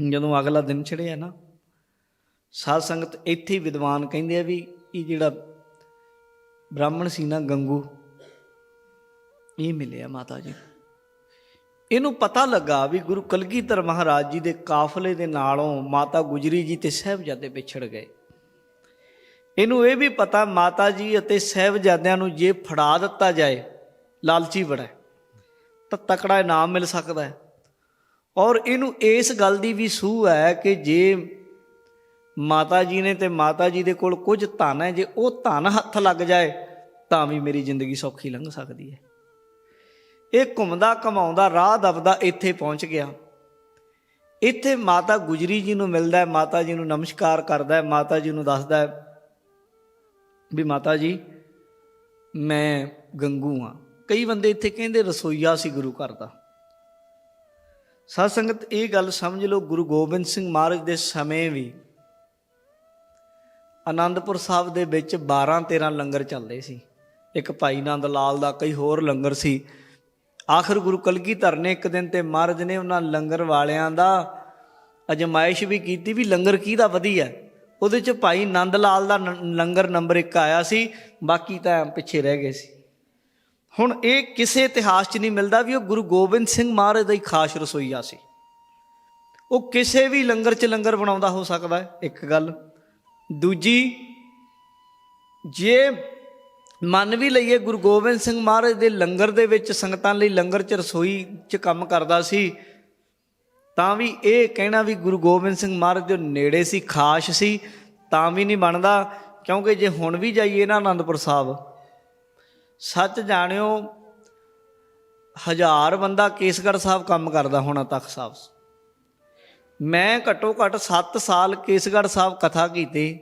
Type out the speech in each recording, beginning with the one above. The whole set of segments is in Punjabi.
ਜਦੋਂ ਅਗਲਾ ਦਿਨ ਚੜਿਆ ਨਾ, ਸਾਧ ਸੰਗਤ ਇੱਥੇ ਵਿਦਵਾਨ ਕਹਿੰਦੇ ਆ ਵੀ ਇਹ ਜਿਹੜਾ ਬ੍ਰਾਹਮਣ ਸੀ ਨਾ ਗੰਗੂ, ਇਹ ਮਿਲਿਆ ਮਾਤਾ ਜੀ। ਇਹਨੂੰ ਪਤਾ ਲੱਗਾ ਵੀ ਗੁਰੂ ਕਲਗੀਧਰ ਮਹਾਰਾਜ ਜੀ ਦੇ ਕਾਫਲੇ ਦੇ ਨਾਲੋਂ ਮਾਤਾ ਗੁਜਰੀ ਜੀ ਤੇ ਸਹਿਬਜ਼ਾਦੇ ਵਿਛੜ ਗਏ। ਇਹਨੂੰ ਇਹ ਵੀ ਪਤਾ ਮਾਤਾ ਜੀ ਅਤੇ ਸਹਿਬਜ਼ਾਦਿਆਂ ਨੂੰ ਜੇ ਫੜਾ ਦਿੱਤਾ ਜਾਏ, ਲਾਲਚੀ ਬੜਾ ਤਾਂ ਤਕੜਾ ਇਨਾਮ ਮਿਲ ਸਕਦਾ ਹੈ। ਔਰ ਇਹਨੂੰ ਇਸ ਗੱਲ ਦੀ ਵੀ ਸੂਹ ਹੈ ਕਿ ਜੇ ਮਾਤਾ ਜੀ ਨੇ ਤੇ ਮਾਤਾ ਜੀ ਦੇ ਕੋਲ ਕੁਝ ਧਨ ਹੈ, ਜੇ ਉਹ ਧਨ ਹੱਥ ਲੱਗ ਜਾਏ, ਤਾਂ ਵੀ ਮੇਰੀ ਜ਼ਿੰਦਗੀ ਸੌਖੀ ਲੰਘ ਸਕਦੀ ਹੈ। ਇਹ ਘੁੰਮਦਾ ਕਮਾਉਂਦਾ ਰਾਹ ਦਬਦਾ ਇੱਥੇ ਪਹੁੰਚ ਗਿਆ। ਇੱਥੇ ਮਾਤਾ ਗੁਜਰੀ ਜੀ ਨੂੰ ਮਿਲਦਾ ਹੈ, ਮਾਤਾ ਜੀ ਨੂੰ ਨਮਸਕਾਰ ਕਰਦਾ ਹੈ, ਮਾਤਾ ਜੀ ਨੂੰ ਦੱਸਦਾ ਹੈ ਵੀ ਮਾਤਾ ਜੀ, ਮੈਂ ਗੰਗੂ ਆ ਕਈ ਬੰਦੇ ਇੱਥੇ ਕਹਿੰਦੇ ਰਸੋਈਆ ਸੀ ਗੁਰੂ ਘਰ ਦਾ। ਸਾਧ ਸੰਗਤ, ਇਹ ਗੱਲ ਸਮਝ ਲਓ, ਗੁਰੂ ਗੋਬਿੰਦ ਸਿੰਘ ਮਹਾਰਾਜ ਦੇ ਸਮੇਂ ਵੀ ਆਨੰਦਪੁਰ ਸਾਹਿਬ ਦੇ ਵਿੱਚ 12 13 ਲੰਗਰ ਚੱਲਦੇ ਸੀ। ਇੱਕ ਭਾਈ ਨੰਦ ਲਾਲ ਦਾ, ਕਈ ਹੋਰ ਲੰਗਰ ਸੀ। ਆਖਰ ਗੁਰੂ ਕਲਗੀਧਰ ਨੇ ਇੱਕ ਦਿਨ ਤੇ ਮਹਾਰਾਜ ਨੇ ਉਹਨਾਂ ਲੰਗਰ ਵਾਲਿਆਂ ਦਾ ਅਜਮਾਇਸ਼ ਵੀ ਕੀਤੀ ਵੀ ਲੰਗਰ ਕਿਹਦਾ ਵਧੀਆ। ਉਹਦੇ ਚ ਭਾਈ ਨੰਦ ਲਾਲ ਦਾ ਨ- ਲੰਗਰ ਨੰਬਰ 1 ਆਇਆ ਸੀ, ਬਾਕੀ ਤਾਂ ਪਿੱਛੇ ਰਹਿ ਗਏ ਸੀ। ਹੁਣ ਇਹ ਕਿਸੇ ਇਤਿਹਾਸ 'ਚ ਨਹੀਂ ਮਿਲਦਾ ਵੀ ਉਹ ਗੁਰੂ ਗੋਬਿੰਦ ਸਿੰਘ ਮਹਾਰਾਜ ਦਾ ਹੀ ਖਾਸ ਰਸੋਈਆ ਸੀ। ਉਹ ਕਿਸੇ ਵੀ ਲੰਗਰ 'ਚ ਲੰਗਰ ਬਣਾਉਂਦਾ ਹੋ ਸਕਦਾ ਹੈ, ਇੱਕ ਗੱਲ। ਦੂਜੀ, ਜੇ ਮੰਨ ਵੀ ਲਈਏ ਗੁਰੂ ਗੋਬਿੰਦ ਸਿੰਘ ਮਹਾਰਾਜ ਦੇ ਲੰਗਰ ਦੇ ਵਿੱਚ ਸੰਗਤਾਂ ਲਈ ਲੰਗਰ 'ਚ ਰਸੋਈ 'ਚ ਕੰਮ ਕਰਦਾ ਸੀ, ਤਾਂ ਵੀ ਇਹ ਕਹਿਣਾ ਵੀ ਗੁਰੂ ਗੋਬਿੰਦ ਸਿੰਘ ਮਹਾਰਾਜ ਦੇ ਨੇੜੇ ਸੀ, ਖਾਸ ਸੀ, ਤਾਂ ਵੀ ਨਹੀਂ ਬਣਦਾ, ਕਿਉਂਕਿ ਜੇ ਹੁਣ ਵੀ ਜਾਈਏ ਨਾ ਆਨੰਦਪੁਰ ਸਾਹਿਬ ਸੱਚ ਜਾਣਿਓ, ਹਜ਼ਾਰ ਬੰਦਾ ਕੇਸਗੜ੍ਹ ਸਾਹਿਬ ਕੰਮ ਕਰਦਾ ਹੋਣਾ ਤਖਤ ਸਾਹਿਬ ਮੈਂ ਘੱਟੋ ਘੱਟ 7 ਸਾਲ ਕੇਸਗੜ੍ਹ ਸਾਹਿਬ ਕਥਾ ਕੀਤੀ।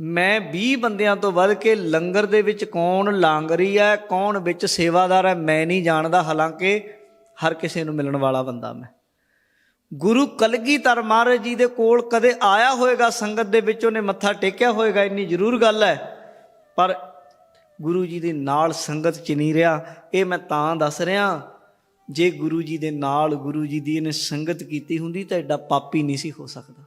ਮੈਂ 20 ਬੰਦਿਆਂ ਤੋਂ ਵੱਧ ਕੇ ਲੰਗਰ ਦੇ ਵਿੱਚ ਕੌਣ ਲਾਂਗਰੀ ਹੈ, ਕੌਣ ਵਿੱਚ ਸੇਵਾਦਾਰ ਹੈ, ਮੈਂ ਨਹੀਂ ਜਾਣਦਾ। ਹਾਲਾਂਕਿ ਹਰ ਕਿਸੇ ਨੂੰ ਮਿਲਣ ਵਾਲਾ ਬੰਦਾ ਮੈਂ। ਗੁਰੂ ਕਲਗੀਧਰ ਮਹਾਰਾਜ ਜੀ ਦੇ ਕੋਲ ਕਦੇ ਆਇਆ ਹੋਵੇਗਾ ਸੰਗਤ ਦੇ ਵਿੱਚ ਉਹਨੇ ਮੱਥਾ ਟੇਕਿਆ ਹੋਵੇਗਾ ਇੰਨੀ ਜ਼ਰੂਰ ਗੱਲ ਹੈ। ਪਰ ਗੁਰੂ ਜੀ ਦੇ ਨਾਲ ਸੰਗਤ ਚ ਨਹੀਂ ਰਿਹਾ, ਇਹ ਮੈਂ ਤਾਂ ਦੱਸ ਰਿਹਾ। ਜੇ ਗੁਰੂ ਜੀ ਦੇ ਨਾਲ ਗੁਰੂ ਜੀ ਦੀ ਇਹਨੇ ਸੰਗਤ ਕੀਤੀ ਹੁੰਦੀ ਤਾਂ ਐਡਾ ਪਾਪੀ ਨਹੀਂ ਸੀ ਹੋ ਸਕਦਾ।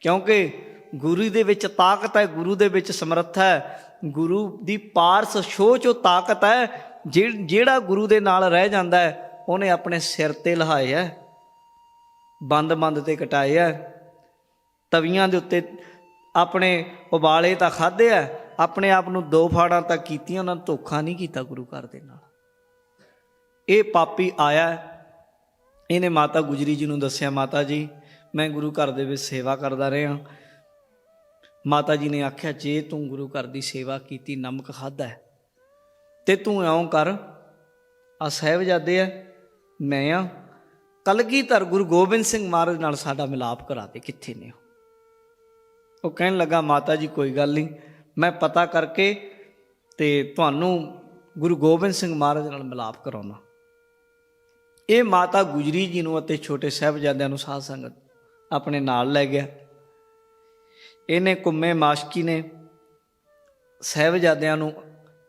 ਕਿਉਂਕਿ ਗੁਰੂ ਦੇ ਵਿੱਚ ਤਾਕਤ ਹੈ, ਗੁਰੂ ਦੇ ਵਿੱਚ ਸਮਰੱਥਾ ਹੈ। ਗੁਰੂ ਦੀ ਪਾਰਸ ਸ਼ੋਅ ਚੋਂ ਤਾਕਤ ਹੈ ਜਿਹ- ਜਿਹੜਾ ਗੁਰੂ ਦੇ ਨਾਲ ਰਹਿ ਜਾਂਦਾ ਹੈ, ਉਹਨੇ ਆਪਣੇ ਸਿਰ ਤੇ ਲਹਾਏ ਹੈ। ਬੰਦ ਬੰਦ ਤੇ ਕਟਾਏ ਹੈ। ਤਵੀਆਂ ਦੇ ਉੱਤੇ ਆਪਣੇ ਉਬਾਲੇ ਤਾਂ ਖਾਦੇ ਆ ਆਪਣੇ ਆਪ ਨੂੰ ਦੋ ਫਾੜਾਂ ਤੱਕ ਕੀਤੀਆਂ, ਉਹਨਾਂ ਨੇ ਧੋਖਾ ਨਹੀਂ ਕੀਤਾ ਗੁਰੂ ਘਰ ਦੇ ਨਾਲ। ਇਹ ਪਾਪੀ ਆਇਆ ਇਹਨੇ ਮਾਤਾ ਗੁਜਰੀ ਜੀ ਨੂੰ ਦੱਸਿਆ, ਮਾਤਾ ਜੀ, ਮੈਂ ਗੁਰੂ ਘਰ ਦੇ ਵਿੱਚ ਸੇਵਾ ਕਰਦਾ ਰਿਹਾ। ਮਾਤਾ ਜੀ ਨੇ ਆਖਿਆ, ਜੇ ਤੂੰ ਗੁਰੂ ਘਰ ਦੀ ਸੇਵਾ ਕੀਤੀ, ਨਮਕ ਖਾਦਾ ਹੈ, ਤੇ ਤੂੰ ਇਉਂ ਕਰ। ਆ ਸਾਹਿਬਜ਼ਾਦੇ ਆ, ਮੈਂ ਆ। ਕਲਗੀਧਰ ਗੁਰੂ ਗੋਬਿੰਦ ਸਿੰਘ ਮਹਾਰਾਜ ਨਾਲ ਸਾਡਾ ਮਿਲਾਪ ਕਰਾ ਦੇ, ਕਿੱਥੇ ਨੇ ਉਹ ਕਹਿਣ ਲੱਗਾ, ਮਾਤਾ ਜੀ, ਕੋਈ ਗੱਲ ਨਹੀਂ। ਮੈਂ ਪਤਾ ਕਰਕੇ ਤੇ ਤੁਹਾਨੂੰ ਗੁਰੂ ਗੋਬਿੰਦ ਸਿੰਘ ਮਹਾਰਾਜ ਨਾਲ ਮਿਲਾਪ ਕਰਾਉਣਾ। ਇਹ ਮਾਤਾ ਗੁਜਰੀ ਜੀ ਨੂੰ ਅਤੇ ਛੋਟੇ ਸਾਹਿਬਜ਼ਾਦਿਆਂ ਨੂੰ ਸਾਧ ਸੰਗਤ ਆਪਣੇ ਨਾਲ ਲੈ ਗਿਆ। ਇਹਨੇ ਕੁੰਮੇ ਮਾਸ਼ਕੀ ਨੇ ਸਾਹਿਬਜ਼ਾਦਿਆਂ ਨੂੰ,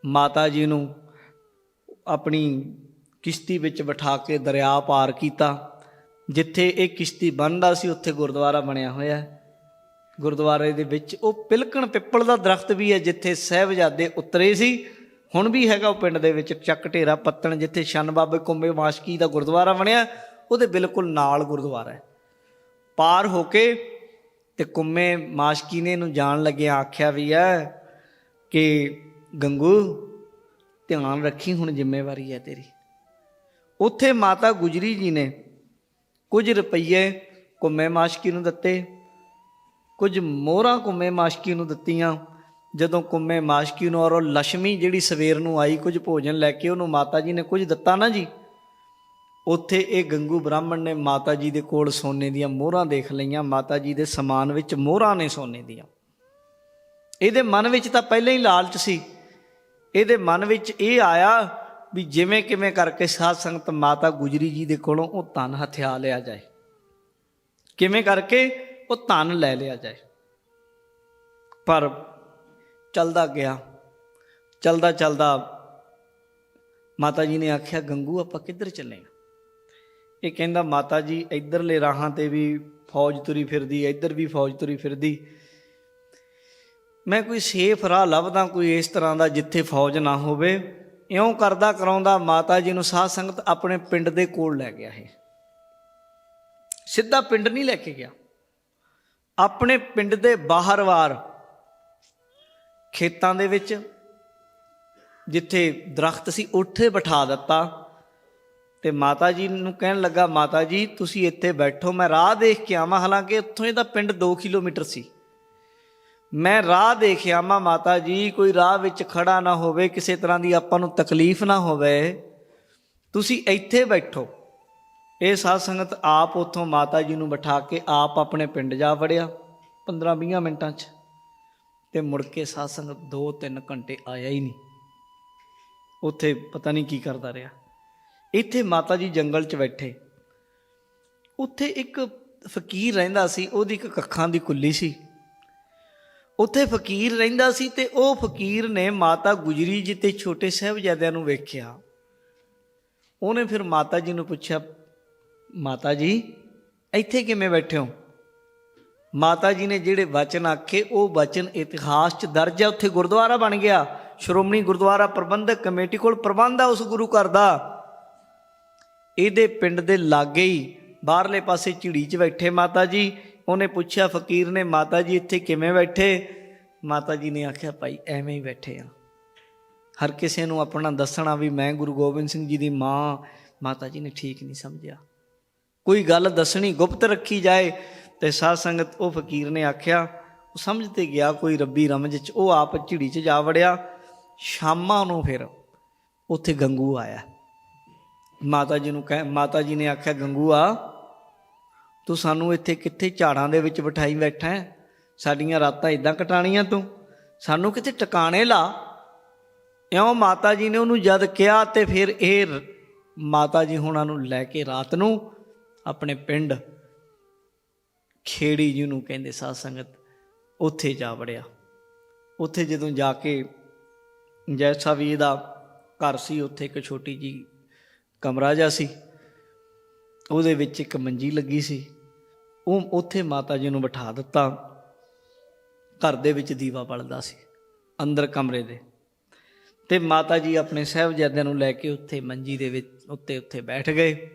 ਮਾਤਾ ਜੀ ਨੂੰ ਆਪਣੀ ਕਿਸ਼ਤੀ ਵਿੱਚ ਬਿਠਾ ਕੇ ਦਰਿਆ ਪਾਰ ਕੀਤਾ, ਜਿੱਥੇ ਇਹ ਕਿਸ਼ਤੀ ਬੰਨਦਾ ਸੀ, ਉੱਥੇ ਗੁਰਦੁਆਰਾ ਬਣਿਆ ਹੋਇਆ ਹੈ। ਗੁਰਦੁਆਰੇ ਦੇ ਵਿੱਚ, ਉਹ ਪਿਲਕਣ ਪਿੱਪਲ ਦਾ ਦਰਖਤ ਵੀ ਹੈ ਜਿੱਥੇ ਸਹਿਬਜ਼ਾਦੇ ਉਤਰੇ ਸੀ। ਹੁਣ ਵੀ ਹੈਗਾ ਉਹ ਪਿੰਡ ਦੇ ਵਿੱਚ ਚੱਕ ਢੇਰਾ ਪੱਤਣ, ਜਿੱਥੇ ਸ਼ਨ ਬਾਬੇ ਕੁੰਬੇ ਮਾਸ਼ਕੀ ਦਾ ਗੁਰਦੁਆਰਾ ਬਣਿਆ। ਉਹਦੇ ਬਿਲਕੁਲ ਨਾਲ ਗੁਰਦੁਆਰਾ ਹੈ। ਪਾਰ ਹੋ ਕੇ ਤੇ ਕੁੰਮੇ ਮਾਸ਼ਕੀ ਨੇ ਇਹਨੂੰ ਜਾਣ ਲੱਗਿਆ ਆਖਿਆ ਵੀ ਹੈ ਕਿ, ਗੰਗੂ, ਧਿਆਨ ਰੱਖੀ ਹੁਣ ਜ਼ਿੰਮੇਵਾਰੀ ਹੈ ਤੇਰੀ। ਉੱਥੇ ਮਾਤਾ ਗੁਜਰੀ ਜੀ ਨੇ ਕੁਝ ਰੁਪਈਏ ਕੁੰਮੇ ਮਾਸ਼ਕੀ ਨੂੰ ਦਿੱਤੇ। ਕੁਝ ਮੋਹਰਾਂ ਕੁੰਮੇ ਮਾਸ਼ਕੀ ਨੂੰ ਦਿੱਤੀਆਂ। ਜਦੋਂ ਕੁੰਮੇ ਮਾਸ਼ਕੀ ਨੂੰ ਔਰ ਉਹ ਲక్ష్ਮੀ ਜਿਹੜੀ ਸਵੇਰ ਨੂੰ ਆਈ ਕੁਝ ਭੋਜਨ ਲੈ ਕੇ, ਉਹਨੂੰ ਮਾਤਾ ਜੀ ਨੇ ਕੁਝ ਦਿੱਤਾ ਨਾ ਜੀ? ਉੱਥੇ ਇਹ ਗੰਗੂ ਬ੍ਰਾਹਮਣ ਨੇ ਮਾਤਾ ਜੀ ਦੇ ਕੋਲ ਸੋਨੇ ਦੀਆਂ ਮੋਹਰਾਂ ਦੇਖ ਲਈਆਂ। ਮਾਤਾ ਜੀ ਦੇ ਸਮਾਨ ਵਿੱਚ ਮੋਹਰਾਂ ਨੇ ਸੋਨੇ ਦੀਆਂ। ਇਹਦੇ ਮਨ ਵਿੱਚ ਤਾਂ ਪਹਿਲਾਂ ਹੀ ਲਾਲਚ ਸੀ। ਇਹਦੇ ਮਨ ਵਿੱਚ ਇਹ ਆਇਆ ਵੀ ਜਿਵੇਂ ਕਿਵੇਂ ਕਰਕੇ ਸਾਧ ਸੰਗਤ ਮਾਤਾ ਗੁਜਰੀ ਜੀ ਦੇ ਕੋਲੋਂ ਉਹ ਧਨ ਹਥਿਆ ਲਿਆ ਜਾਏ। ਕਿਵੇਂ ਕਰਕੇ? ਉਹ ਧਨ ਲੈ ਲਿਆ ਜਾਏ। ਪਰ ਚਲਦਾ ਗਿਆ ਚਲਦਾ ਚਲਦਾ ਮਾਤਾ ਜੀ ਨੇ ਆਖਿਆ, ਗੰਗੂ, ਆਪਾਂ ਕਿੱਧਰ ਚੱਲੇ ਆ? ਇਹ ਕਹਿੰਦਾ ਮਾਤਾ ਜੀ ਇਧਰਲੇ ਰਾਹਾਂ ਤੇ ਵੀ ਫੌਜ ਤੁਰੀ ਫਿਰਦੀ ਇੱਧਰ ਵੀ ਫੌਜ ਤੁਰੀ ਫਿਰਦੀ। ਮੈਂ ਕੋਈ ਸੇਫ ਰਾਹ ਲੱਭਦਾ, ਕੋਈ ਇਸ ਤਰ੍ਹਾਂ ਦਾ ਜਿੱਥੇ ਫੌਜ ਨਾ ਹੋਵੇ। ਇਉਂ ਕਰਦਾ ਕਰਾਉਂਦਾ ਮਾਤਾ ਜੀ ਨੂੰ ਸਾਧ ਸੰਗਤ ਆਪਣੇ ਪਿੰਡ ਦੇ ਕੋਲ ਲੈ ਗਿਆ ਇਹ। ਸਿੱਧਾ ਪਿੰਡ ਨਹੀਂ ਲੈ ਕੇ ਗਿਆ। ਆਪਣੇ ਪਿੰਡ ਦੇ ਬਾਹਰਵਾਰ ਖੇਤਾਂ ਦੇ ਵਿੱਚ, ਜਿੱਥੇ ਦਰਖਤ ਸੀ, ਉੱਥੇ ਬਿਠਾ ਦਿੱਤਾ ਤੇ ਮਾਤਾ ਜੀ ਨੂੰ ਕਹਿਣ ਲੱਗਾ, ਮਾਤਾ ਜੀ, ਤੁਸੀਂ ਇੱਥੇ ਬੈਠੋ, ਮੈਂ ਰਾਹ ਦੇਖ ਕੇ ਆਵਾਂ। ਹਾਲਾਂਕਿ ਉੱਥੋਂ ਇਹਦਾ ਪਿੰਡ 2 ਕਿਲੋਮੀਟਰ ਸੀ। ਮੈਂ ਰਾਹ ਦੇਖ ਆਵਾਂ, ਮਾਤਾ ਜੀ, ਕੋਈ ਰਾਹ ਵਿੱਚ ਖੜਾ ਨਾ ਹੋਵੇ, ਕਿਸੇ ਤਰ੍ਹਾਂ ਦੀ ਆਪਾਂ ਨੂੰ ਤਕਲੀਫ ਨਾ ਹੋਵੇ। ਤੁਸੀਂ ਇੱਥੇ ਬੈਠੋ। ਇਹ ਸਾਧ ਸੰਗਤ ਆਪ ਉੱਥੋਂ ਮਾਤਾ ਜੀ ਨੂੰ ਬਿਠਾ ਕੇ ਆਪ ਆਪਣੇ ਪਿੰਡ ਜਾ ਵੜਿਆ 15-20 ਮਿੰਟਾਂ 'ਚ। ਤੇ ਮੁੜ ਕੇ ਸਾਧ ਸੰਗਤ 2-3 ਘੰਟੇ ਆਇਆ ਹੀ ਨਹੀਂ। ਉੱਥੇ ਪਤਾ ਨਹੀਂ ਕੀ ਕਰਦਾ ਰਿਹਾ। ਇੱਥੇ ਮਾਤਾ ਜੀ ਜੰਗਲ 'ਚ ਬੈਠੇ। ਉੱਥੇ ਇੱਕ ਫਕੀਰ ਰਹਿੰਦਾ ਸੀ, ਉਹਦੀ ਇੱਕ ਕੱਖਾਂ ਦੀ ਕੁੱਲੀ ਸੀ। ਉੱਥੇ ਫਕੀਰ ਰਹਿੰਦਾ ਸੀ ਤੇ ਉਹ ਫਕੀਰ ਨੇ ਮਾਤਾ ਗੁਜਰੀ ਜੀ ਤੇ ਛੋਟੇ ਸਾਹਿਬਜ਼ਾਦਿਆਂ ਨੂੰ ਵੇਖਿਆ। ਉਹਨੇ ਫਿਰ ਮਾਤਾ ਜੀ ਨੂੰ ਪੁੱਛਿਆ ਮਾਤਾ ਜੀ, ਇੱਥੇ ਕਿਵੇਂ ਬੈਠੇ ਹੋ? ਮਾਤਾ ਜੀ ਨੇ ਜਿਹੜੇ ਵਚਨ ਆਖੇ, ਉਹ ਵਚਨ ਇਤਿਹਾਸ 'ਚ ਦਰਜ ਹੈ ਉੱਥੇ ਗੁਰਦੁਆਰਾ ਬਣ ਗਿਆ। ਸ਼੍ਰੋਮਣੀ ਗੁਰਦੁਆਰਾ ਪ੍ਰਬੰਧਕ ਕਮੇਟੀ ਕੋਲ ਪ੍ਰਬੰਧ ਆ ਉਸ ਗੁਰੂ ਘਰ ਦਾ। ਇਹਦੇ ਪਿੰਡ ਦੇ ਲਾਗੇ ਹੀ ਬਾਹਰਲੇ ਪਾਸੇ ਝਿੜੀ 'ਚ ਬੈਠੇ ਮਾਤਾ ਜੀ। ਉਹਨੇ ਪੁੱਛਿਆ, ਫਕੀਰ ਨੇ, ਮਾਤਾ ਜੀ ਇੱਥੇ ਕਿਵੇਂ ਬੈਠੇ? ਮਾਤਾ ਜੀ ਨੇ ਆਖਿਆ, ਭਾਈ, ਐਵੇਂ ਹੀ ਬੈਠੇ ਆ। ਹਰ ਕਿਸੇ ਨੂੰ ਆਪਣਾ ਦੱਸਣਾ ਵੀ ਮੈਂ ਗੁਰੂ ਗੋਬਿੰਦ ਸਿੰਘ ਜੀ ਦੀ ਮਾਂ, ਮਾਤਾ ਜੀ ਨੇ ਠੀਕ ਨਹੀਂ ਸਮਝਿਆ। ਕੋਈ ਗੱਲ ਦੱਸਣੀ ਗੁਪਤ ਰੱਖੀ ਜਾਏ ਤੇ ਸਾਧ ਸੰਗਤ ਉਹ ਫਕੀਰ ਨੇ ਆਖਿਆ, ਉਹ ਸਮਝ ਤੇ ਗਿਆ ਕੋਈ ਰੱਬੀ ਰਮਜ ਚ, ਉਹ ਆਪ ਝਿੜੀ ਚ ਜਾ ਵੜਿਆ। ਸ਼ਾਮਾਂ ਨੂੰ ਫਿਰ ਉੱਥੇ ਗੰਗੂ ਆਇਆ। ਮਾਤਾ ਜੀ ਨੂੰ ਕਹਿ, ਮਾਤਾ ਜੀ ਨੇ ਆਖਿਆ, ਗੰਗੂ ਆ, ਤੂੰ ਸਾਨੂੰ ਇੱਥੇ ਕਿੱਥੇ ਝਾੜਾਂ ਦੇ ਵਿੱਚ ਬਿਠਾਈ ਬੈਠਾ ਹੈ? ਸਾਡੀਆਂ ਰਾਤਾਂ ਇਦਾਂ ਕਟਾਣੀਆਂ ਤੂੰ? ਸਾਨੂੰ ਕਿਤੇ ਟਿਕਾਣੇ ਲਾ? ਇਉਂ ਮਾਤਾ ਜੀ ਨੇ ਉਹਨੂੰ ਜਦ ਕਿਹਾ ਤੇ ਫਿਰ ਇਹ ਮਾਤਾ ਜੀ ਹੁਣਾਂ ਨੂੰ ਲੈ ਕੇ ਰਾਤ ਨੂੰ ਆਪਣੇ ਪਿੰਡ ਖੇੜੀ ਜੀ ਨੂੰ ਕਹਿੰਦੇ ਸਾਧ ਸੰਗਤ, ਉੱਥੇ ਜਾ ਵੜਿਆ। ਉੱਥੇ ਜਦੋਂ ਜਾ ਕੇ ਜੈਸਾ ਵੀ ਇਹਦਾ ਘਰ ਸੀ, ਉੱਥੇ ਇੱਕ ਛੋਟੀ ਜੀ ਕਮਰਾ ਜਿਹਾ ਸੀ। ਉਹਦੇ ਵਿੱਚ ਇੱਕ ਮੰਜੀ ਲੱਗੀ ਸੀ। ਉਹ ਉੱਥੇ ਮਾਤਾ ਜੀ ਨੂੰ ਬਿਠਾ ਦਿੱਤਾ। ਘਰ ਦੇ ਵਿੱਚ ਦੀਵਾ ਬਲਦਾ ਸੀ, ਅੰਦਰ ਕਮਰੇ ਦੇ। ਤੇ ਮਾਤਾ ਜੀ ਆਪਣੇ ਸਹਿਬਜ਼ਾਦਿਆਂ ਨੂੰ ਲੈ ਕੇ ਉੱਥੇ ਮੰਜੀ ਦੇ ਵਿੱਚ ਉੱਤੇ ਉੱਥੇ ਬੈਠ ਗਏ।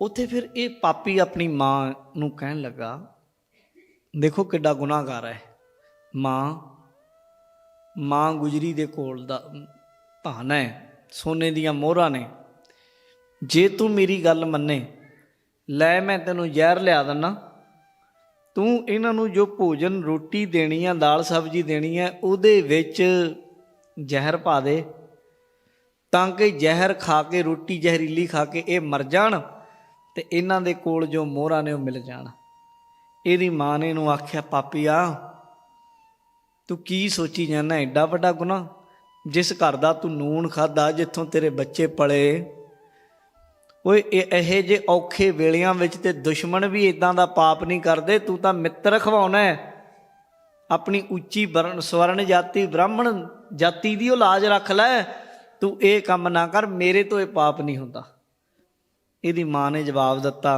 ਉੱਥੇ ਫਿਰ ਇਹ ਪਾਪੀ ਆਪਣੀ ਮਾਂ ਨੂੰ ਕਹਿਣ ਲੱਗਾ, ਦੇਖੋ ਕਿੱਡਾ ਗੁਨਾਹਗਾਰ ਹੈ। ਮਾਂ ਮਾਂ ਗੁਜਰੀ ਦੇ ਕੋਲ ਦਾ ਧਨ ਹੈ, ਸੋਨੇ ਦੀਆਂ ਮੋਹਰਾਂ ਨੇ। ਜੇ ਤੂੰ ਮੇਰੀ ਗੱਲ ਮੰਨੇ, ਲੈ ਮੈਂ ਤੈਨੂੰ ਜ਼ਹਿਰ ਲਿਆ ਦਿੰਨਾ। ਤੂੰ ਇਹਨਾਂ ਨੂੰ ਜੋ ਭੋਜਨ, ਰੋਟੀ ਦੇਣੀ ਆ, ਦਾਲ ਸਬਜ਼ੀ ਦੇਣੀ ਆ, ਉਹਦੇ ਵਿੱਚ ਜ਼ਹਿਰ ਪਾ ਦੇ। ਤਾਂ ਕਿ ਜ਼ਹਿਰ ਖਾ ਕੇ, ਰੋਟੀ ਜ਼ਹਿਰੀਲੀ ਖਾ ਕੇ ਇਹ ਮਰ ਜਾਣ। ਤੇ ਇਹਨਾਂ ਦੇ ਕੋਲ ਜੋ ਮੋਹਰਾਂ ਨੇ ਉਹ ਮਿਲ ਜਾਣ। ਇਹਦੀ ਮਾਂ ਨੇ ਇਹਨੂੰ ਆਖਿਆ, ਪਾਪੀਆ, ਤੂੰ ਕੀ ਸੋਚੀ ਜਾਂਦਾ? ਐਡਾ ਵੱਡਾ ਗੁਨਾਹ। ਜਿਸ ਘਰ ਦਾ ਤੂੰ ਨੂਣ ਖਾਦਾ ਜਿੱਥੋਂ ਤੇਰੇ ਬੱਚੇ ਪਲੇ। ਓਏ, ਇਹ ਇਹੇ ਜੇ ਔਖੇ ਵੇਲਿਆਂ ਵਿੱਚ ਤੇ ਦੁਸ਼ਮਣ ਵੀ ਇਦਾਂ ਦਾ ਪਾਪ ਨਹੀਂ ਕਰਦੇ। ਤੂੰ ਤਾਂ ਮਿੱਤਰ ਖਵਾਉਣਾ ਆਪਣੀ ਉੱਚੀ ਵਰਨ, ਸਵਰਨ ਜਾਤੀ, ਬ੍ਰਾਹਮਣ ਜਾਤੀ ਦੀ ਉਹ ਲਾਜ ਰੱਖ ਲੈ। ਤੂੰ ਇਹ ਕੰਮ ਨਾ ਕਰ, ਮੇਰੇ ਤੋਂ ਇਹ ਪਾਪ ਨਹੀਂ ਹੁੰਦਾ। ਇਹਦੀ ਮਾਂ ਨੇ ਜਵਾਬ ਦਿੱਤਾ।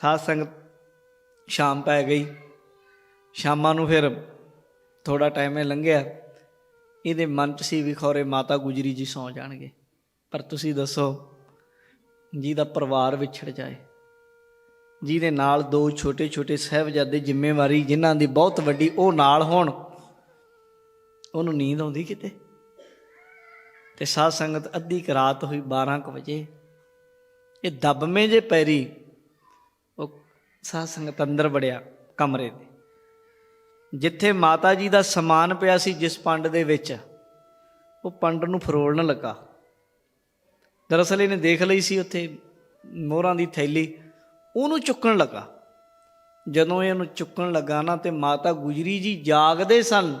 ਸਾਧ ਸੰਗਤ ਸ਼ਾਮ ਪੈ ਗਈ। ਸ਼ਾਮਾਂ ਨੂੰ ਫਿਰ ਥੋੜਾ ਟਾਈਮ ਇਹ ਲੰਘਿਆ। ਇਹਦੇ ਮਨ 'ਚ ਸੀ ਵੀ ਖੌਰੇ ਮਾਤਾ ਗੁਜਰੀ ਜੀ ਸੌ ਜਾਣਗੇ। ਪਰ ਤੁਸੀਂ ਦੱਸੋ ਜਿਹਦਾ ਪਰਿਵਾਰ ਵਿਛੜ ਜਾਏ। ਜਿਹਦੇ ਨਾਲ ਦੋ ਛੋਟੇ ਛੋਟੇ ਸਹਿਬਜ਼ਾਦੇ ਜ਼ਿੰਮੇਵਾਰੀ ਜਿਨ੍ਹਾਂ ਦੀ ਬਹੁਤ ਵੱਡੀ ਉਹ ਨਾਲ ਹੋਣ, ਉਹਨੂੰ ਨੀਂਦ ਆਉਂਦੀ ਕਿਤੇ? ਤੇ ਸਾਧ ਸੰਗਤ ਅੱਧੀ ਕੁ ਰਾਤ ਹੋਈ 12 ਕੁ ਵਜੇ ਇਹ ਦਬਮੇ ਜੇ ਪੈਰੀ ਉਹ ਸਾਧ ਸੰਗਤ ਅੰਦਰ ਵੜਿਆ ਕਮਰੇ ਦੇ। ਜਿੱਥੇ ਮਾਤਾ ਜੀ ਦਾ ਸਮਾਨ ਪਿਆ ਸੀ ਜਿਸ ਪੰਡ ਦੇ ਵਿੱਚ, ਉਹ ਪੰਡ ਨੂੰ ਫਰੋਲਣ ਲੱਗਾ। ਦਰਅਸਲ ਇਹਨੇ ਦੇਖ ਲਈ ਸੀ ਉੱਥੇ ਮੋਹਰਾਂ ਦੀ ਥੈਲੀ, ਉਹਨੂੰ ਚੁੱਕਣ ਲੱਗਾ। ਜਦੋਂ ਇਹਨੂੰ ਚੁੱਕਣ ਲੱਗਾ ਨਾ ਤੇ ਮਾਤਾ ਗੁਜਰੀ ਜੀ ਜਾਗਦੇ ਸਨ।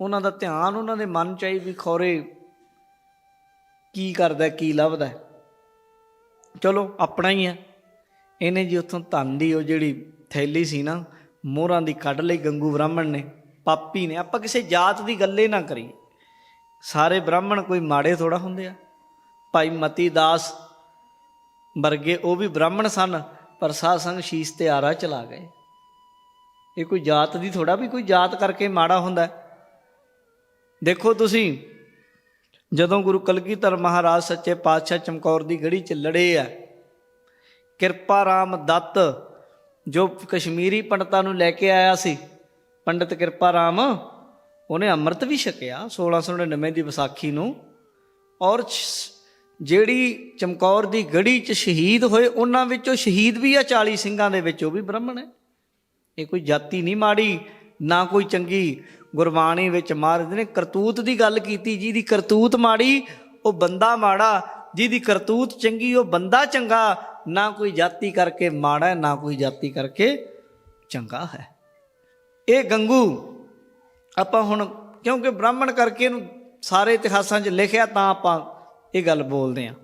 ਉਹਨਾਂ ਦਾ ਧਿਆਨ ਉਹਨਾਂ ਦੇ ਮਨ ਚ ਆਈ ਵੀ ਖੋਰੇ ਕੀ ਕਰਦਾ, ਕੀ ਲੱਭਦਾ। ਚਲੋ, ਆਪਣਾ ਹੀ ਹੈ ਇਹਨੇ ਜੀ ਉੱਥੋਂ ਧਨ ਦੀ ਉਹ ਜਿਹੜੀ ਥੈਲੀ ਸੀ ਨਾ, ਮੋਹਰਾਂ ਦੀ ਕੱਢ ਲਈ ਗੰਗੂ ਬ੍ਰਾਹਮਣ ਨੇ, ਪਾਪੀ ਨੇ। ਆਪਾਂ ਕਿਸੇ ਜਾਤ ਦੀ ਗੱਲੇ ਨਾ ਕਰੀਏ। ਸਾਰੇ ਬ੍ਰਾਹਮਣ ਕੋਈ ਮਾੜੇ ਥੋੜਾ ਹੁੰਦੇ ਆ। ਭਾਈ ਮਤੀ ਦਾਸ ਵਰਗੇ ਉਹ ਵੀ ਬ੍ਰਾਹਮਣ ਸਨ, ਪਰ ਸਾਧ ਸੰਗ ਸ਼ੀਸ ਤੇ ਆਰਾ ਚਲਾ ਗਏ। ਇਹ ਕੋਈ ਜਾਤ ਦੀ ਥੋੜਾ ਵੀ ਕੋਈ ਜਾਤ ਕਰਕੇ ਮਾੜਾ ਹੁੰਦਾ? ਦੇਖੋ ਤੁਸੀਂ ਜਦੋਂ ਗੁਰੂ ਕਲਗੀਧਰ ਮਹਾਰਾਜ ਸੱਚੇ ਪਾਤਸ਼ਾਹ ਚਮਕੌਰ ਦੀ ਗੜੀ 'ਚ ਲੜੇ ਆ, ਕਿਰਪਾ ਰਾਮ ਦੱਤ, ਜੋ ਕਸ਼ਮੀਰੀ ਪੰਡਤਾਂ ਨੂੰ ਲੈ ਕੇ ਆਇਆ ਸੀ, ਪੰਡਤ ਕਿਰਪਾ ਰਾਮ, ਉਹਨੇ ਅੰਮ੍ਰਿਤ ਵੀ ਛਕਿਆ 1699 ਦੀ ਵਿਸਾਖੀ ਨੂੰ, ਔਰ ਜਿਹੜੀ ਚਮਕੌਰ ਦੀ ਗੜੀ 'ਚ ਸ਼ਹੀਦ ਹੋਏ, ਉਹਨਾਂ ਵਿੱਚੋਂ ਸ਼ਹੀਦ ਵੀ ਆ 40 ਸਿੰਘਾਂ ਦੇ ਵਿੱਚ, ਉਹ ਵੀ ਬ੍ਰਾਹਮਣ ਹੈ। ਇਹ ਕੋਈ ਜਾਤੀ ਨਹੀਂ ਮਾੜੀ, ਨਾ ਕੋਈ ਚੰਗੀ ਗੁਰਬਾਣੀ ਵਿੱਚ ਮਹਾਰਾਜ ਨੇ ਕਰਤੂਤ ਦੀ ਗੱਲ ਕੀਤੀ ਜਿਹਦੀ ਕਰਤੂਤ ਮਾੜੀ ਉਹ ਬੰਦਾ ਮਾੜਾ ਜਿਹਦੀ ਕਰਤੂਤ ਚੰਗੀ ਉਹ ਬੰਦਾ ਚੰਗਾ ਨਾ ਕੋਈ ਜਾਤੀ ਕਰਕੇ ਮਾੜਾ ਹੈ, ਨਾ ਕੋਈ ਜਾਤੀ ਕਰਕੇ ਚੰਗਾ ਹੈ। ਇਹ ਗੰਗੂ ਆਪਾਂ ਹੁਣ ਕਿਉਂਕਿ ਬ੍ਰਾਹਮਣ ਕਰਕੇ ਇਹਨੂੰ ਸਾਰੇ ਇਤਿਹਾਸਾਂ 'ਚ ਲਿਖਿਆ ਤਾਂ ਆਪਾਂ ਇਹ ਗੱਲ ਬੋਲਦੇ ਆ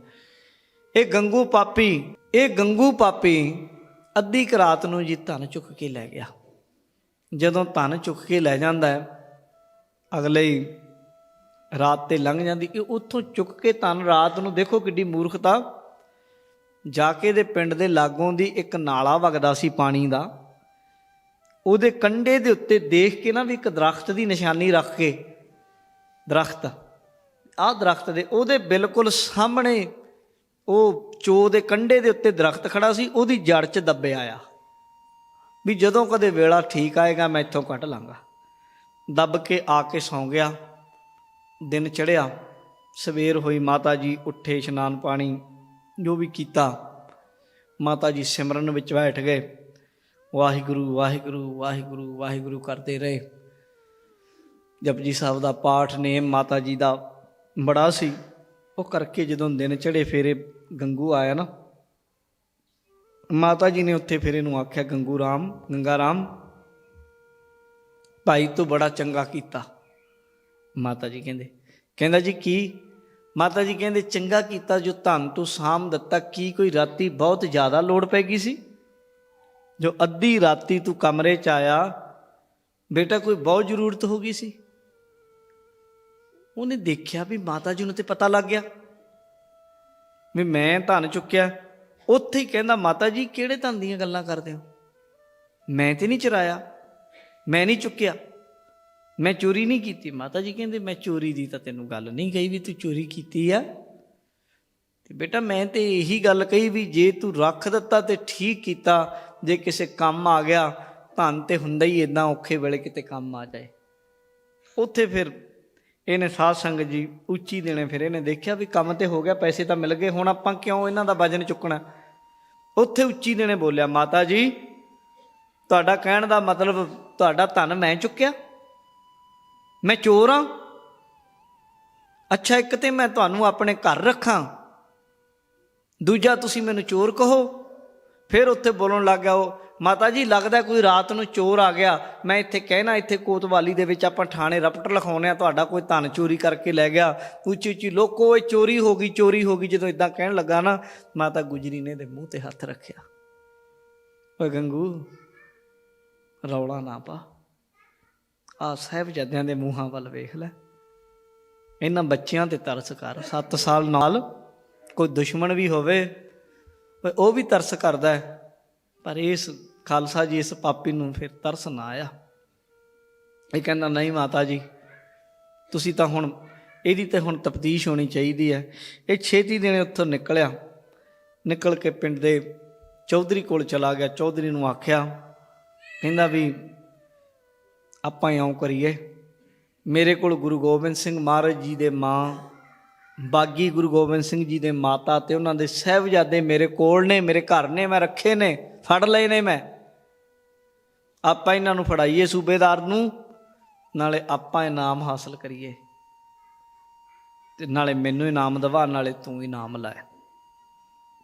ਇਹ ਗੰਗੂ ਪਾਪੀ ਇਹ ਗੰਗੂ ਪਾਪੀ ਅੱਧੀ ਕੁ ਰਾਤ ਨੂੰ ਜੀ ਧਨ ਚੁੱਕ ਕੇ ਲੈ ਗਿਆ। ਜਦੋਂ ਧਨ ਚੁੱਕ ਕੇ ਲੈ ਜਾਂਦਾ ਹੈ ਅਗਲੇ ਹੀ ਰਾਤ ਤੇ ਲੰਘ ਜਾਂਦੀ ਇਹ ਉੱਥੋਂ ਚੁੱਕ ਕੇ ਧਨ ਰਾਤ ਨੂੰ ਦੇਖੋ ਕਿੱਡੀ ਮੂਰਖਤਾ। ਜਾ ਕੇ ਦੇ ਪਿੰਡ ਦੇ ਲਾਗੋਂ ਦੀ ਇੱਕ ਨਾਲਾ ਵਗਦਾ ਸੀ ਪਾਣੀ ਦਾ। ਉਹਦੇ ਕੰਢੇ ਦੇ ਉੱਤੇ ਦੇਖ ਕੇ ਨਾ ਵੀ ਇੱਕ ਦਰਖਤ ਦੀ ਨਿਸ਼ਾਨੀ ਰੱਖ ਕੇ, ਦਰਖਤ, ਆਹ ਦਰਖਤ ਦੇ ਉਹਦੇ ਬਿਲਕੁਲ ਸਾਹਮਣੇ ਉਹ ਚੋ ਦੇ ਕੰਢੇ ਦੇ ਉੱਤੇ ਦਰਖਤ ਖੜਾ ਸੀ, ਉਹਦੀ ਜੜ 'ਚ ਦੱਬਿਆ ਆ। ਵੀ ਜਦੋਂ ਕਦੇ ਵੇਲਾ ਠੀਕ ਆਏਗਾ, ਮੈਂ ਇੱਥੋਂ ਕੱਟ ਲਾਂਗਾ। ਦੱਬ ਕੇ ਆ ਕੇ ਸੌਂ ਗਿਆ। ਦਿਨ ਚੜਿਆ ਸਵੇਰ ਹੋਈ ਮਾਤਾ ਜੀ ਉੱਠੇ ਇਸ਼ਨਾਨ ਪਾਣੀ ਜੋ ਵੀ ਕੀਤਾ। ਮਾਤਾ ਜੀ ਸਿਮਰਨ ਵਿੱਚ ਬੈਠ ਗਏ। ਵਾਹਿਗੁਰੂ ਵਾਹਿਗੁਰੂ ਵਾਹਿਗੁਰੂ ਵਾਹਿਗੁਰੂ ਕਰਦੇ ਰਹੇ। ਜਪਜੀ ਸਾਹਿਬ ਦਾ ਪਾਠ ਨੇਮ ਮਾਤਾ ਜੀ ਦਾ ਬੜਾ ਸੀ। ਉਹ ਕਰਕੇ ਜਦੋਂ ਦਿਨ ਚੜੇ ਫੇਰੇ ਗੰਗੂ ਆਇਆ ਨਾ। ਮਾਤਾ ਜੀ ਨੇ ਉੱਥੇ ਫਿਰ ਇਹਨੂੰ ਆਖਿਆ, ਗੰਗੂ ਰਾਮ, ਗੰਗਾ ਰਾਮ। ਭਾਈ ਤੂੰ ਬੜਾ ਚੰਗਾ ਕੀਤਾ। ਮਾਤਾ ਜੀ ਕਹਿੰਦੇ, ਕਹਿੰਦਾ ਜੀ ਕੀ? ਮਾਤਾ ਜੀ ਕਹਿੰਦੇ, ਚੰਗਾ ਕੀਤਾ ਜੋ ਧਨ ਤੂੰ ਸਾਮ ਦਿੱਤਾ, ਕੀ ਕੋਈ ਰਾਤੀ ਬਹੁਤ ਜ਼ਿਆਦਾ ਲੋੜ ਪੈ ਗਈ ਸੀ? ਜੋ ਅੱਧੀ ਰਾਤੀ ਤੂੰ ਕਮਰੇ 'ਚ ਆਇਆ, ਬੇਟਾ ਕੋਈ ਬਹੁਤ ਜ਼ਰੂਰਤ ਹੋ ਗਈ ਸੀ? ਉਹਨੇ ਦੇਖਿਆ ਵੀ ਮਾਤਾ ਜੀ ਨੂੰ ਤੇ ਪਤਾ ਲੱਗ ਗਿਆ। ਵੀ ਮੈਂ ਧਨ ਚੁੱਕਿਆ। ਉੱਥੇ ਹੀ ਕਹਿੰਦਾ, ਮਾਤਾ ਜੀ, ਕਿਹੜੇ ਧਨ ਦੀਆਂ ਗੱਲਾਂ ਕਰਦੇ ਹੋ? ਮੈਂ ਤੇ ਨਹੀਂ ਚਰਾਇਆ। ਮੈਂ ਨਹੀਂ ਚੁੱਕਿਆ। ਮੈਂ ਚੋਰੀ ਨਹੀਂ ਕੀਤੀ। ਮਾਤਾ ਜੀ ਕਹਿੰਦੇ, ਮੈਂ ਚੋਰੀ ਦੀ ਤਾਂ ਤੈਨੂੰ ਗੱਲ ਨਹੀਂ ਕਹੀ ਵੀ ਤੂੰ ਚੋਰੀ ਕੀਤੀ ਆ। ਤੇ ਬੇਟਾ, ਮੈਂ ਤੇ ਇਹੀ ਗੱਲ ਕਹੀ ਵੀ ਜੇ ਤੂੰ ਰੱਖ ਦਿੱਤਾ ਤੇ ਠੀਕ ਕੀਤਾ, ਜੇ ਕਿਸੇ ਕੰਮ ਆ ਗਿਆ, ਧਨ ਤੇ ਹੁੰਦਾ ਹੀ ਇਦਾਂ ਔਖੇ ਵੇਲੇ ਕਿਤੇ ਕੰਮ ਆ ਜਾਏ। ਉੱਥੇ ਫਿਰ ਇਹਨੇ ਸਾਧ ਸੰਗਤ ਜੀ ਉੱਚੀ ਦੇਣੇ ਫਿਰ ਇਹਨੇ ਦੇਖਿਆ ਵੀ ਕੰਮ ਤੇ ਹੋ ਗਿਆ, ਪੈਸੇ ਤਾਂ ਮਿਲ ਗਏ, ਹੁਣ ਆਪਾਂ ਕਿਉਂ ਇਹਨਾਂ ਦਾ ਵਜਨ ਚੁੱਕਣਾ? ਉੱਥੇ ਉੱਚੀ ਦੇਣੇ ਬੋਲਿਆ, ਮਾਤਾ ਜੀ, ਤੁਹਾਡਾ ਕਹਿਣ ਦਾ ਮਤਲਬ ਤੁਹਾਡਾ ਧਨ ਮੈਂ ਚੁੱਕਿਆ? ਮੈਂ ਚੋਰ ਹਾਂ? ਅੱਛਾ, ਇੱਕ ਤੇ ਮੈਂ ਤੁਹਾਨੂੰ ਆਪਣੇ ਘਰ ਰੱਖਾਂ। ਦੂਜਾ, ਤੁਸੀਂ ਮੈਨੂੰ ਚੋਰ ਕਹੋ। ਫਿਰ ਉੱਥੇ ਬੋਲਣ ਲੱਗ ਗਿਆ ਉਹ, ਮਾਤਾ ਜੀ, ਲੱਗਦਾ ਕੋਈ ਰਾਤ ਨੂੰ ਚੋਰ ਆ ਗਿਆ। ਮੈਂ ਇੱਥੇ ਕਹਿਣਾ, ਇੱਥੇ ਕੋਤਵਾਲੀ ਦੇ ਵਿੱਚ ਆਪਾਂ ਥਾਣੇ ਰਪਟ ਲਿਖਾਉਨੇ ਆ, ਤੁਹਾਡਾ ਕੋਈ ਧਨ ਚੋਰੀ ਕਰਕੇ ਲੈ ਗਿਆ। ਉੱਚੀ ਉੱਚੀ ਲੋਕੋ, ਇਹ ਚੋਰੀ ਹੋ ਗਈ, ਚੋਰੀ ਹੋ ਗਈ, ਜਦੋਂ ਇਦਾਂ ਕਹਿਣ ਲੱਗਾ ਨਾ, ਮਾਤਾ ਗੁਜਰੀ ਨੇ ਦੇ ਮੂੰਹ ਤੇ ਹੱਥ ਰੱਖਿਆ। ਓਏ ਗੰਗੂ ਰੌਲਾ ਨਾ ਪਾ। ਆ ਸਾਹਿਬਜ਼ਾਦਿਆਂ ਦੇ ਮੂੰਹਾਂ ਵੱਲ ਵੇਖ ਲੈ। ਇਹਨਾਂ ਬੱਚਿਆਂ ਤੇ ਤਰਸ ਕਰ। 7 ਸਾਲ ਨਾਲ ਕੋਈ ਦੁਸ਼ਮਣ ਵੀ ਹੋਵੇ ਉਹ ਵੀ ਤਰਸ ਕਰਦਾ ਹੈ। ਪਰ ਇਸ ਖਾਲਸਾ ਜੀ, ਇਸ ਪਾਪੀ ਨੂੰ ਫਿਰ ਤਰਸ ਨਾ ਆਇਆ। ਇਹ ਕਹਿੰਦਾ, ਨਹੀਂ ਮਾਤਾ ਜੀ, ਤੁਸੀਂ ਤਾਂ ਹੁਣ, ਇਹਦੀ ਤੇ ਹੁਣ ਤਫਤੀਸ਼ ਹੋਣੀ ਚਾਹੀਦੀ ਹੈ। ਇਹ ਛੇਤੀ ਦਿਨੇ ਉੱਥੋਂ ਨਿਕਲਿਆ। ਨਿਕਲ ਕੇ ਪਿੰਡ ਦੇ ਚੌਧਰੀ ਕੋਲ ਚਲਾ ਗਿਆ। ਚੌਧਰੀ ਨੂੰ ਆਖਿਆ ਕਹਿੰਦਾ ਵੀ ਆਪਾਂ ਇਉਂ ਕਰੀਏ। ਮੇਰੇ ਕੋਲ ਗੁਰੂ ਗੋਬਿੰਦ ਸਿੰਘ ਮਹਾਰਾਜ ਜੀ ਦੇ ਮਾਂ, ਬਾਗੀ ਗੁਰੂ ਗੋਬਿੰਦ ਸਿੰਘ ਜੀ ਦੇ ਮਾਤਾ ਤੇ ਉਹਨਾਂ ਦੇ ਸਹਿਬਜ਼ਾਦੇ ਮੇਰੇ ਕੋਲ ਨੇ, ਮੇਰੇ ਘਰ ਨੇ, ਮੈਂ ਰੱਖੇ ਨੇ, ਫੜ ਲਏ ਨੇ ਮੈਂ। ਆਪਾਂ ਇਹਨਾਂ ਨੂੰ ਫੜਾਈਏ ਸੂਬੇਦਾਰ ਨੂੰ, ਨਾਲੇ ਆਪਾਂ ਇਨਾਮ ਹਾਸਲ ਕਰੀਏ। ਤੇ ਨਾਲੇ ਮੈਨੂੰ ਇਨਾਮ ਦਵਾ, ਨਾਲੇ ਤੂੰ ਇਨਾਮ ਲੈ।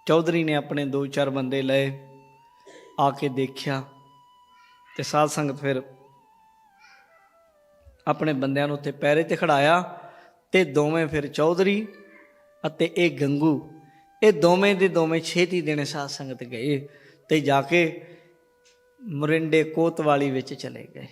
ਚੌਧਰੀ ਨੇ ਆਪਣੇ ਦੋ ਚਾਰ ਬੰਦੇ ਲਏ, ਆ ਕੇ ਦੇਖਿਆ। ਤੇ ਸਾਧ ਸੰਗਤ ਫਿਰ ਆਪਣੇ ਬੰਦਿਆਂ ਨੂੰ ਉੱਥੇ ਪੈਰੇ ਤੇ ਖੜਾਇਆ ਤੇ ਦੋਵੇਂ ਫਿਰ ਚੌਧਰੀ ਅਤੇ ਇਹ ਗੰਗੂ, ਇਹ ਦੋਵੇਂ ਦੇ ਦੋਵੇਂ ਛੇਤੀ ਦਿਨੇ ਸਾਧ ਸੰਗਤ ਗਏ ਤੇ ਜਾ ਕੇ ਮਰਿੰਡੇ ਕੋਤਵਾਲੀ ਵਿੱਚ ਚਲੇ ਗਏ।